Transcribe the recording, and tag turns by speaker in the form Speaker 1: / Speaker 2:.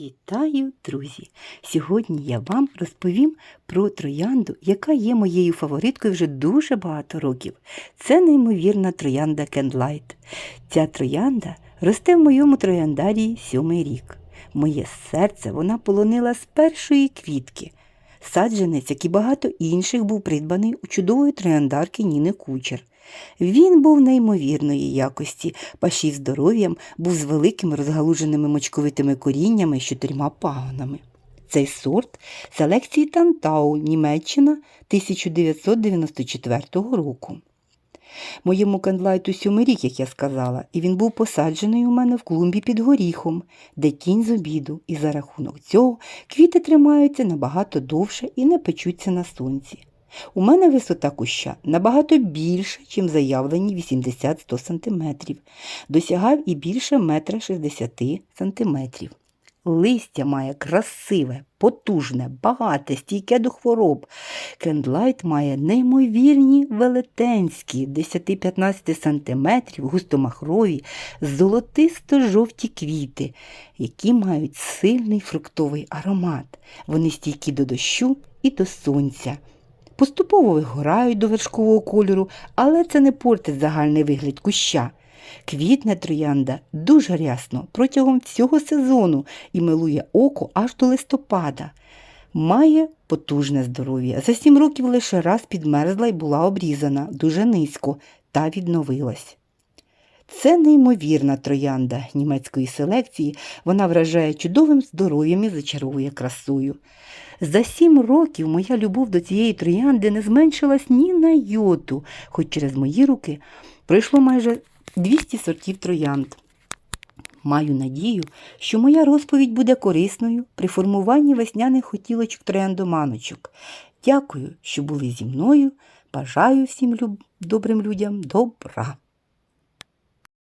Speaker 1: Вітаю, друзі! Сьогодні я вам розповім про троянду, яка є моєю фавориткою вже дуже багато років. Це неймовірна троянда Кендлайт. Ця троянда росте в моєму трояндарії сьомий рік. Моє серце вона полонила з першої квітки. Саджанець, як і багато інших, був придбаний у чудової трояндарки Ніни Кучер. Він був неймовірної якості, пашів здоров'ям, був з великими розгалуженими мочковитими коріннями з чотирма пагонами. Цей сорт селекції Тантау, Німеччина 1994 року. Моєму кандлайту сьомий рік, як я сказала, і він був посаджений у мене в клумбі під горіхом, де тінь з обіду, і за рахунок цього квіти тримаються набагато довше і не печуться на сонці. У мене висота куща набагато більша, ніж заявлені 80-100 см. Досягав і більше метра 60 см. Листя має красиве, потужне, багате, стійке до хвороб. Кендлайт має неймовірні велетенські 10-15 см густомахрові, золотисто-жовті квіти, які мають сильний фруктовий аромат. Вони стійкі до дощу і до сонця. Поступово вигорають до вершкового кольору, але це не портить загальний вигляд куща. Квітне троянда дуже рясно протягом всього сезону і милує око аж до листопада. Має потужне здоров'я. За сім років лише раз підмерзла і була обрізана дуже низько та відновилась. Це неймовірна троянда німецької селекції. Вона вражає чудовим здоров'ям і зачаровує красою. За сім років моя любов до цієї троянди не зменшилась ні на йоту, хоч через мої руки пройшло майже 200 сортів троянд. Маю надію, що моя розповідь буде корисною при формуванні весняних хотілочок трояндоманочок. Дякую, що були зі мною. Бажаю всім люб... добрим людям добра.